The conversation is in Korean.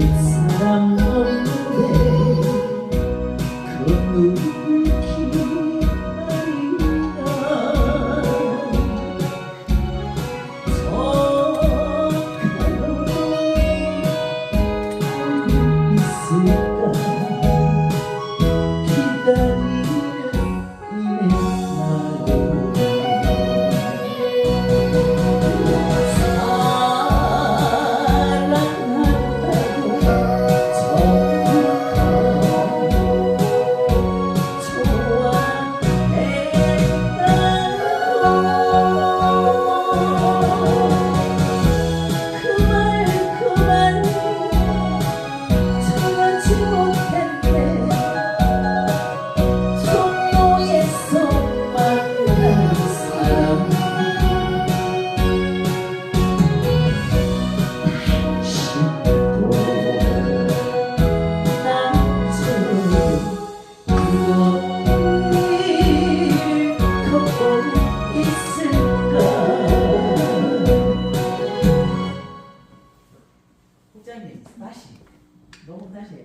사람 없는데 그 누구 국장님 다시 너무 다시